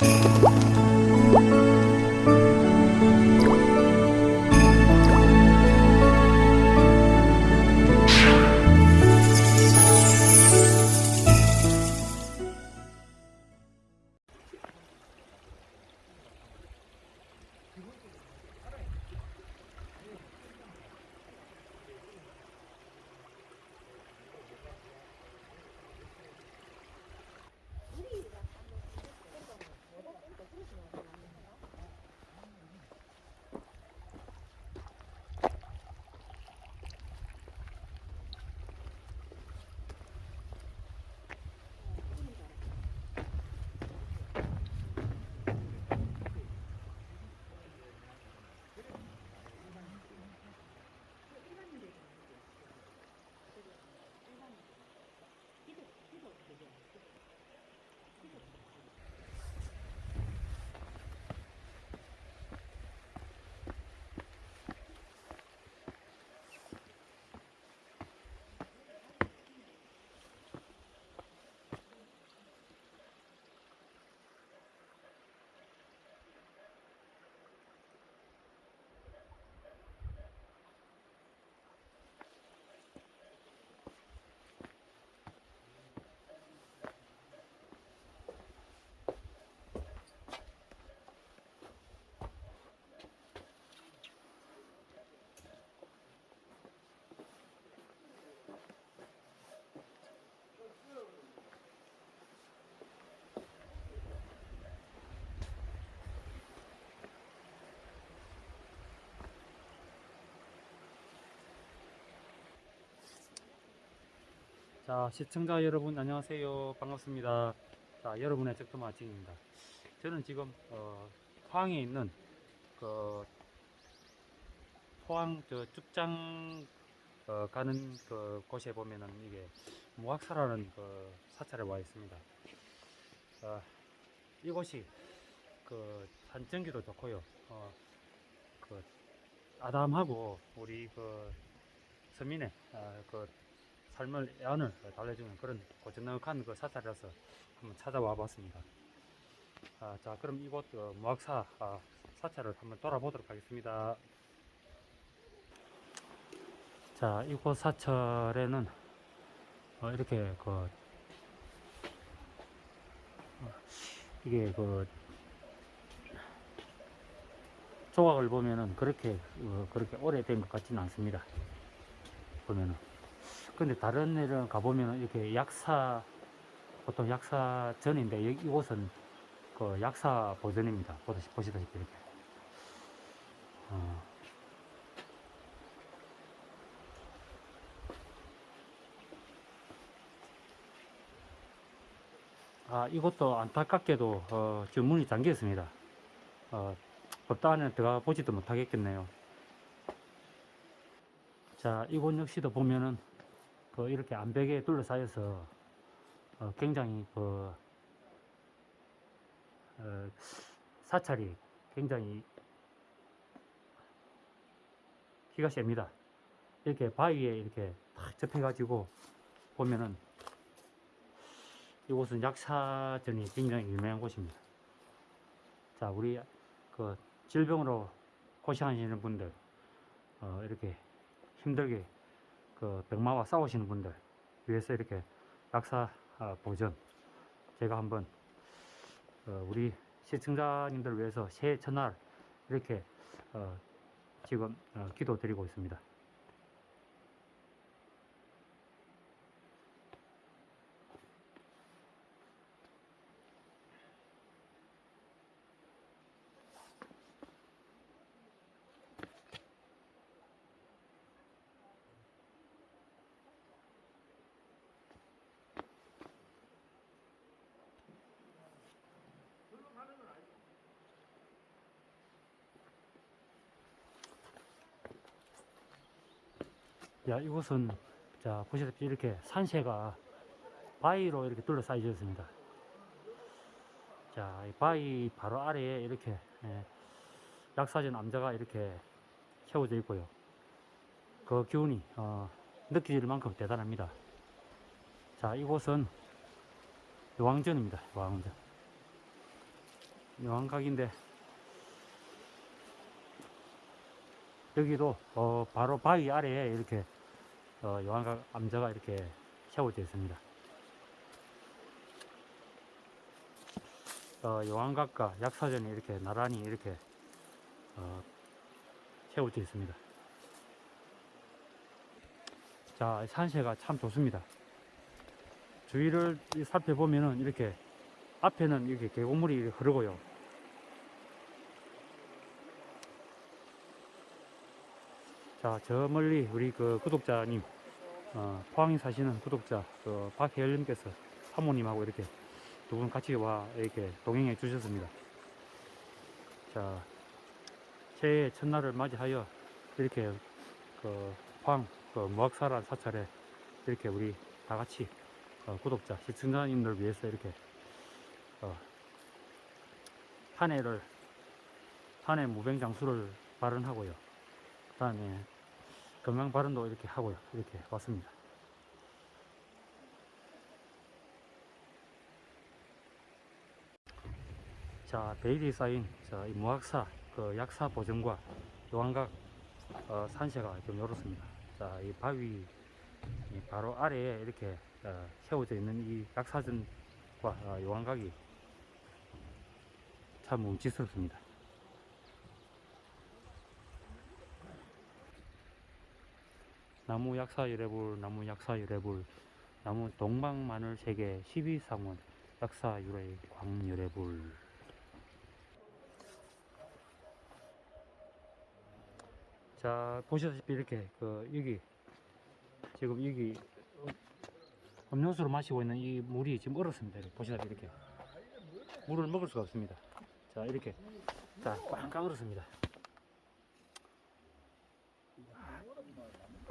Thank. 자, 시청자 여러분 안녕하세요. 반갑습니다. 자, 여러분의 적토마 아침입니다. 저는 지금 어, 포항에 있는 그 포항 저 쭉장 어, 가는 그 곳에 보면은 이게 무학사라는 그 사찰에 와 있습니다. 어, 이곳이 그 산전기도 좋고요. 어, 그 아담하고 우리 그 서민의 아, 그 삶을 애안을 달래주는 그런 고즈넉한 그 사찰이라서 한번 찾아와 봤습니다. 아, 자, 그럼 이곳 어, 무학사 아, 사찰을 한번 돌아보도록 하겠습니다. 자, 이곳 사찰에는 어, 이렇게 그 어, 이게 그 조각을 보면은 그렇게 어, 그렇게 오래된 것 같지는 않습니다. 보면은. 근데 다른 데는 가보면 이렇게 약사 보통 약사 전인데 이곳은 그 약사 보전입니다. 보시다시피 이렇게. 어. 아 이것도 안타깝게도 어, 지금 문이 잠겨 있습니다. 어, 법당 안에 들어가 보지도 못하겠겠네요. 자 이곳 역시도 보면은 그 이렇게 암벽에 둘러싸여서 어, 굉장히 그 어, 사찰이 굉장히 기가 셉니다. 이렇게 바위에 이렇게 탁 접해가지고 보면은 이곳은 약사전이 굉장히 유명한 곳입니다. 자, 우리 그 질병으로 고생하시는 분들 어, 이렇게 힘들게 그 병마와 싸우시는 분들 위해서 이렇게 약사 아, 보전 제가 한번 어, 우리 시청자님들 위해서 새해 첫날 이렇게 어, 지금 어, 기도 드리고 있습니다. 야, 이곳은 자 보시다시피 이렇게 산세가 바위로 이렇게 둘러싸여 있습니다. 자, 이 바위 바로 아래에 이렇게 예, 약사전 암자가 이렇게 채워져 있고요. 그 기운이 어, 느껴질 만큼 대단합니다. 자, 이곳은 왕전입니다. 왕전. 요한각인데 여기도 어, 바로 바위 아래에 이렇게 어, 요한각 암자가 이렇게 세워져 있습니다. 어, 요한각과 약사전이 이렇게 나란히 이렇게 어, 세워져 있습니다. 자, 산세가 참 좋습니다. 주위를 이 살펴보면은 이렇게 앞에는 이렇게 계곡물이 흐르고요. 자, 저 멀리 우리 그 구독자님, 어, 포항에 사시는 구독자, 그 박혜열님께서 사모님하고 이렇게 두 분 같이 와 이렇게 동행해 주셨습니다. 자, 새해 첫날을 맞이하여 이렇게 그 포항 그 무학사란 사찰에 이렇게 우리 다 같이 어, 구독자, 시청자님들 위해서 이렇게 어, 한 해를 한해 무병장수를 발언하고요. 그다음에 건강 발언도 이렇게 하고요. 이렇게 왔습니다. 자, 베일이 쌓인 자, 이 무학사 그 약사 보정과 요한각 어, 산세가 좀 이렇습니다. 자, 이 바위 이 바로 아래에 이렇게 어, 세워져 있는 이 약사전과 어, 요한각이 참 뭉치스럽습니다. 나무 약사 유래불, 나무 약사 유래불, 나무 동방 마늘 세계 12상원 약사 유래 광유래불. 자 보시다시피 이렇게 그 여기 지금 여기 음료수를 마시고 있는 이 물이 지금 얼었습니다. 이렇게 보시다시피 이렇게 물을 먹을 수가 없습니다. 자 이렇게 자 꽝꽝 얼었습니다.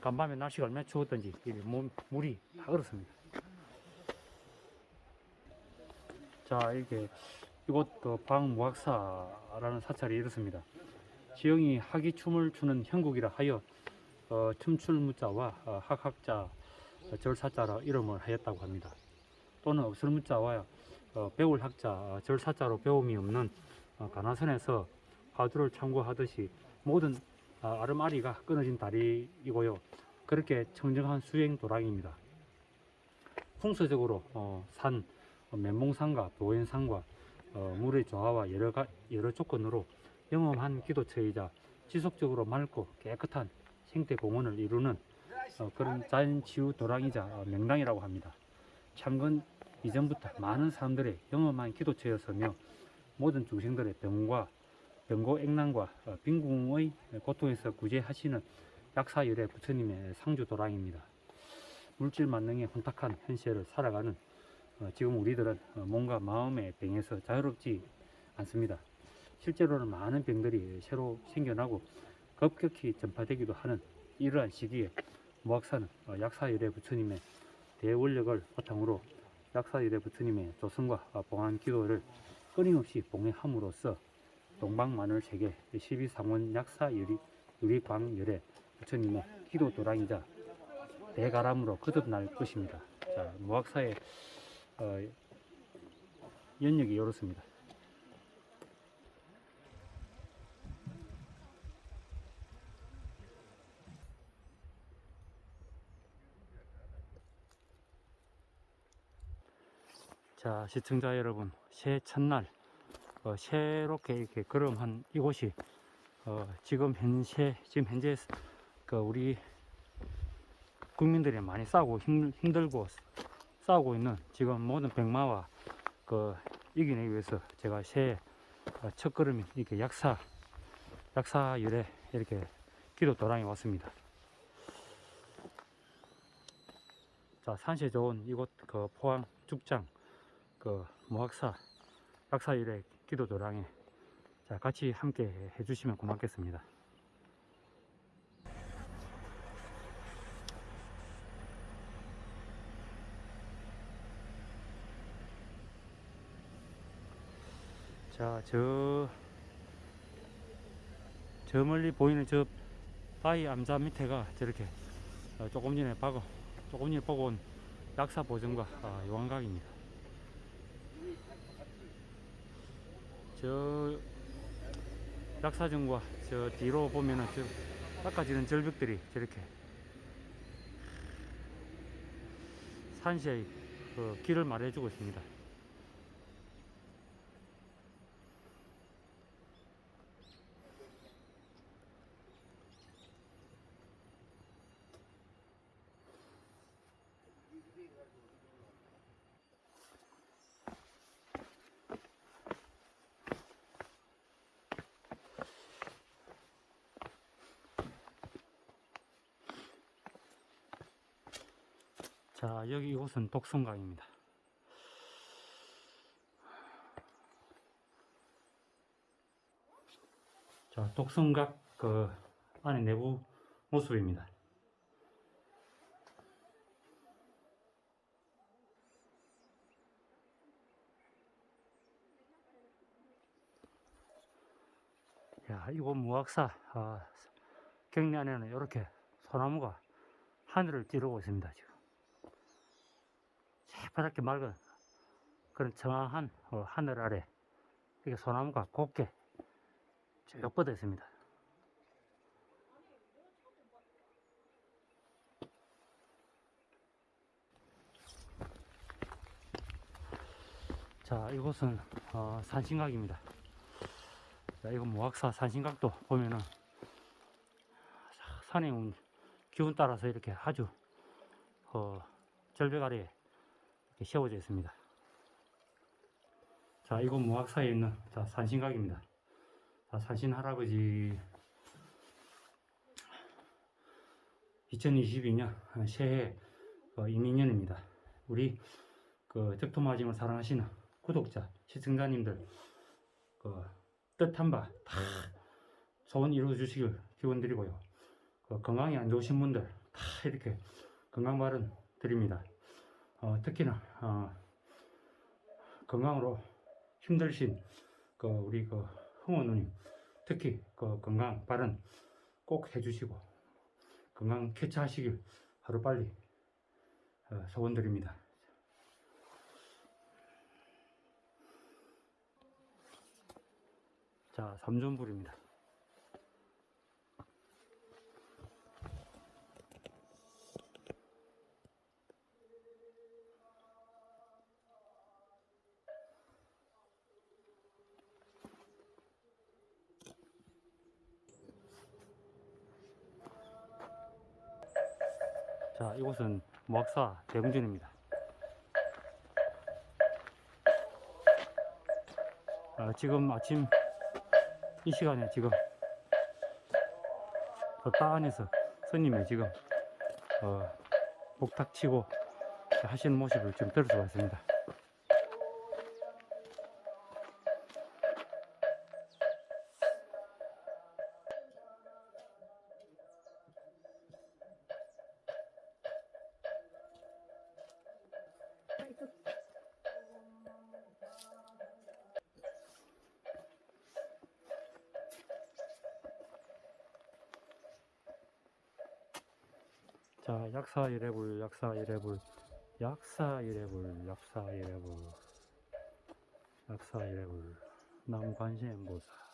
간밤에 날씨가 얼마나 추웠던지 이 몸, 물이 다 얼었습니다. 자 이렇게 이곳 그 방무학사라는 사찰이 이렇습니다. 지영이 학이 춤을 추는 형국이라 하여 어, 춤출 무자와 어, 학학자 어, 절사자라 이름을 하였다고 합니다. 또는 없을 무자와 어, 배울 학자 어, 절사자로 배움이 없는 어, 가나선에서 화두를 참고하듯이 모든 어, 아름아리가 끊어진 다리이고요. 그렇게 청정한 수행 도랑입니다. 풍수적으로 어, 산, 어, 맨봉산과 도연산과 어, 물의 조화와 여러, 가, 여러 조건으로 영험한 기도처이자 지속적으로 맑고 깨끗한 생태 공원을 이루는 어, 그런 자연치유 도랑이자 어, 명당이라고 합니다. 창건 이전부터 많은 사람들의 영험한 기도처였으며 모든 중생들의 병과 병고 액난과 어, 빈궁의 고통에서 구제하시는 약사열의 부처님의 상주 도랑입니다. 물질 만능에 혼탁한 현실을 살아가는 어, 지금 우리들은 어, 몸과 마음의 병에서 자유롭지 않습니다. 실제로는 많은 병들이 새로 생겨나고 급격히 전파되기도 하는 이러한 시기에 무학사는 어, 약사열의 부처님의 대원력을 바탕으로 약사열의 부처님의 조성과 어, 봉안 기도를 끊임없이 봉해함으로써 동방마늘 세계 12상원 약사 유리, 유리광열의 부처님의 기도 도랑이자 대가람으로 거듭날 것입니다. 자, 무학사의 어, 연역이 이렇습니다. 자, 시청자 여러분, 새해 첫날 어, 새롭게 이렇게 걸음한 이곳이 어, 지금 현재 지금 현재 그 우리 국민들이 많이 싸우고 힘, 힘들고 싸우고 있는 지금 모든 병마와 그 이기기 위해서 제가 새해 어, 첫 걸음인 이렇게 약사 약사 열에 이렇게 기도 도랑에 왔습니다. 자 산세 좋은 이곳 그 포항 죽장 그 무학사 약사 열에 기도 도랑에 자 같이 함께 해주시면 고맙겠습니다. 자, 저, 저 멀리 보이는 저 바위 암자 밑에가 저렇게 어, 조금 전에 봐고, 조금 전에 보고 온 약사 보정과 아, 요한각입니다. 저 약사정과 저 뒤로 보면은 저 깎아지는 절벽들이 저렇게 산시의 그 길을 말해주고 있습니다. 자, 여기 이곳은 독성강입니다. 자, 독성각 그 안에 내부 모습입니다. 야, 이곳 무학사 아, 경리 안에는 이렇게 소나무가 하늘을 찌르고 있습니다. 지금. 새파랗게 맑은 그런 청아한 어, 하늘 아래 이렇게 소나무가 곱게 쭉 뻗어 있습니다. 자, 이곳은 어, 산신각입니다. 자, 이건 모학사 산신각도 보면은 사- 산의 운- 기운 따라서 이렇게 아주 어, 절벽 아래에 이렇게 세워져 있습니다. 자, 이곳 무학사에 있는 자, 산신각입니다. 자, 산신 할아버지 2022년 새해 어, 이민년입니다. 우리 그 적토마짐을 사랑하시는 구독자, 시청자님들 그 뜻한 바 다 소원 이루어 주시길 기원 드리고요. 그 건강이 안 좋으신 분들 다 이렇게 건강 발언 드립니다. 어, 특히나 어, 건강으로 힘들신 그 우리 그 흥원 누님 특히 그 건강 발언 꼭 해주시고 건강 쾌차하시길 하루 빨리 어, 소원드립니다. 자, 삼존불입니다. 자, 이곳은 목사 대궁전입니다. 아, 지금 아침 이 시간에 지금 저따 안에서 스님이 지금 어, 복탁 치고 하시는 모습을 지금 들을 수가 있습니다. 자, 약사 이래불, 약사 이래불, 약사 이래불, 약사 이래불, 약사 이래불, 남관시엠보사.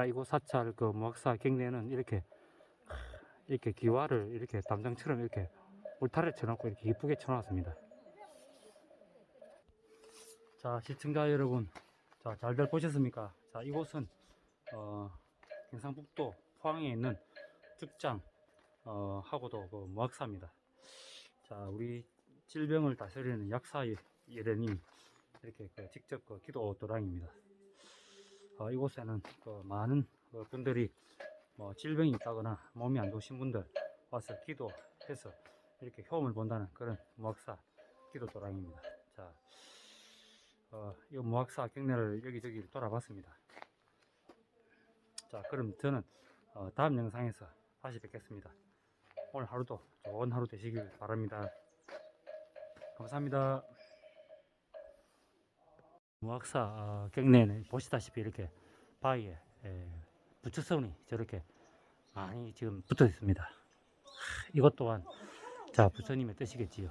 자, 이곳 사찰 그 무학사 경내는 이렇게 이렇게 기와를 이렇게 담장처럼 이렇게 울타리를 쳐놓고 이렇게 이쁘게 쳐놨습니다. 자, 시청자 여러분, 자, 잘들 보셨습니까? 자, 이곳은 어, 경상북도 포항에 있는 특장 어, 하고도 그 무학사입니다. 자, 우리 질병을 다스리는 약사 예레님 이렇게 그 직접 그 기도 도랑입니다. 어, 이곳에는 그 많은 그 분들이 뭐 질병이 있다거나 몸이 안 좋으신 분들 와서 기도해서 이렇게 효험을 본다는 그런 무학사 기도 도랑입니다. 자, 어, 이 무학사 경례를 여기저기 돌아봤습니다. 자, 그럼 저는 어, 다음 영상에서 다시 뵙겠습니다. 오늘 하루도 좋은 하루 되시길 바랍니다. 감사합니다. 무학사 어, 경내는 보시다시피 이렇게 바위에 에, 부처선이 저렇게 많이 지금 붙어 있습니다. 하, 이것 또한 자 부처님의 뜻이겠지요.